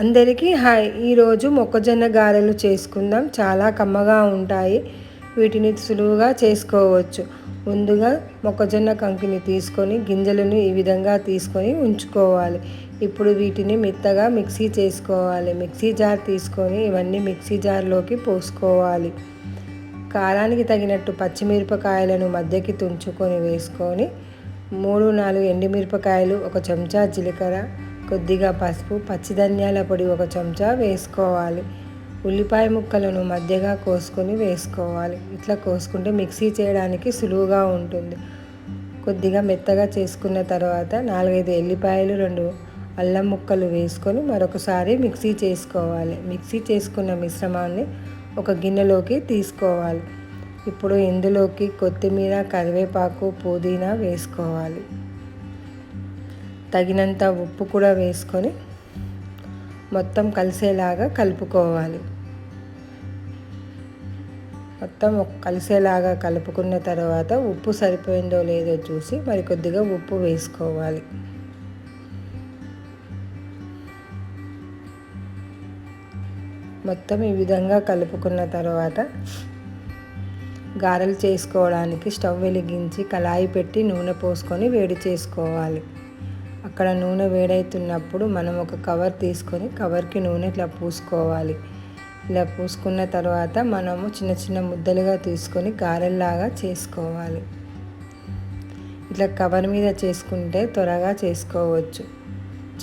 అందరికీ హాయ్. ఈరోజు మొక్కజొన్న గారెలు చేసుకుందాం. చాలా కమ్మగా ఉంటాయి. వీటిని సులువుగా చేసుకోవచ్చు. ముందుగా మొక్కజొన్న కంకిని తీసుకొని గింజలను ఈ విధంగా తీసుకొని ఉంచుకోవాలి. ఇప్పుడు వీటిని మెత్తగా మిక్సీ చేసుకోవాలి. మిక్సీ జార్ తీసుకొని ఇవన్నీ మిక్సీ జార్లోకి పోసుకోవాలి. కారానికి తగినట్టు పచ్చిమిరపకాయలను మధ్యకి తుంచుకొని వేసుకొని మూడు నాలుగు ఎండుమిరపకాయలు ఒక చెంచా జీలకర్ర కొద్దిగా పసుపు పచ్చిధనియాల పొడి ఒక చెంచా వేసుకోవాలి. ఉల్లిపాయ ముక్కలను మధ్యగా కోసుకొని వేసుకోవాలి. ఇట్లా కోసుకుంటే మిక్సీ చేయడానికి సులువుగా ఉంటుంది. కొద్దిగా మెత్తగా చేసుకున్న తర్వాత నాలుగైదు ఎల్లిపాయలు రెండు అల్లం ముక్కలు వేసుకొని మరొకసారి మిక్సీ చేసుకోవాలి. మిక్సీ చేసుకున్న మిశ్రమాన్ని ఒక గిన్నెలోకి తీసుకోవాలి. ఇప్పుడు ఇందులోకి కొత్తిమీర కరివేపాకు పుదీనా వేసుకోవాలి. తగినంత ఉప్పు కూడా వేసుకొని మొత్తం కలిసేలాగా కలుపుకోవాలి. మొత్తం కలిసేలాగా కలుపుకున్న తర్వాత ఉప్పు సరిపోయిందో లేదో చూసి మరి కొద్దిగా ఉప్పు వేసుకోవాలి. మొత్తం ఈ విధంగా కలుపుకున్న తర్వాత గారెలు చేసుకోవడానికి స్టవ్ వెలిగించి కళాయి పెట్టి నూనె పోసుకొని వేడి చేసుకోవాలి. అక్కడ నూనె వేడవుతున్నప్పుడు మనం ఒక కవర్ తీసుకొని కవర్కి నూనె ఇట్లా పూసుకోవాలి. ఇలా పూసుకున్న తర్వాత మనము చిన్న చిన్న ముద్దలుగా తీసుకొని గారెల్లాగా చేసుకోవాలి. ఇట్లా కవర్ మీద చేసుకుంటే త్వరగా చేసుకోవచ్చు.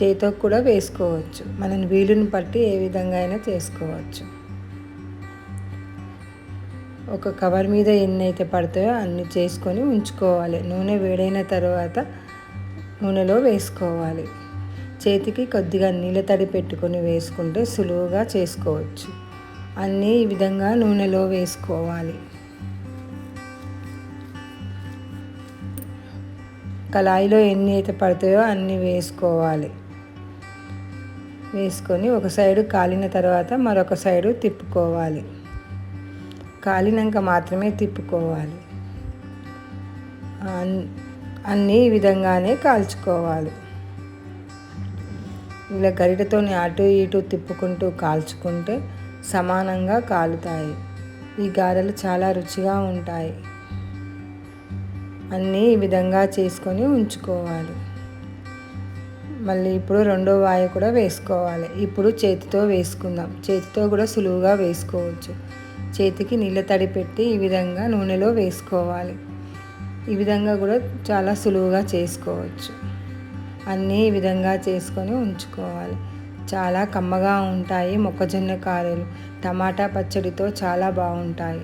చేతితో కూడా వేసుకోవచ్చు. మనం వీలుని బట్టి ఏ విధంగా అయినా చేసుకోవచ్చు. ఒక కవర్ మీద ఎన్ని అయితే పడతాయో అన్ని చేసుకొని ఉంచుకోవాలి. నూనె వేడైన తర్వాత నూనెలో వేసుకోవాలి. చేతికి కొద్దిగా నీళ్ళ తడి పెట్టుకొని వేసుకుంటే సులువుగా చేసుకోవచ్చు. అన్నీ ఈ విధంగా నూనెలో వేసుకోవాలి. కళాయిలో ఎన్ని అయితే పడతాయో అన్నీ వేసుకోవాలి. వేసుకొని ఒక సైడు కాలిన తర్వాత మరొక సైడు తిప్పుకోవాలి. కాలినాక మాత్రమే తిప్పుకోవాలి. అన్నీ ఈ విధంగానే కాల్చుకోవాలి. ఇలా గరిటతో అటు ఇటు తిప్పుకుంటూ కాల్చుకుంటే సమానంగా కాలుతాయి. ఈ గారెలు చాలా రుచిగా ఉంటాయి. అన్నీ ఈ విధంగా చేసుకొని ఉంచుకోవాలి. మళ్ళీ ఇప్పుడు రెండో వాయ కూడా వేసుకోవాలి. ఇప్పుడు చేతితో వేసుకుందాం. చేతితో కూడా సులువుగా వేసుకోవచ్చు. చేతికి నీళ్ళ తడి పెట్టి ఈ విధంగా నూనెలో వేసుకోవాలి. ఈ విధంగా కూడా చాలా సులువుగా చేసుకోవచ్చు. అన్నీ ఈ విధంగా చేసుకొని ఉంచుకోవాలి. చాలా కమ్మగా ఉంటాయి మొక్కజొన్న కారెలు. టమాటా పచ్చడితో చాలా బాగుంటాయి.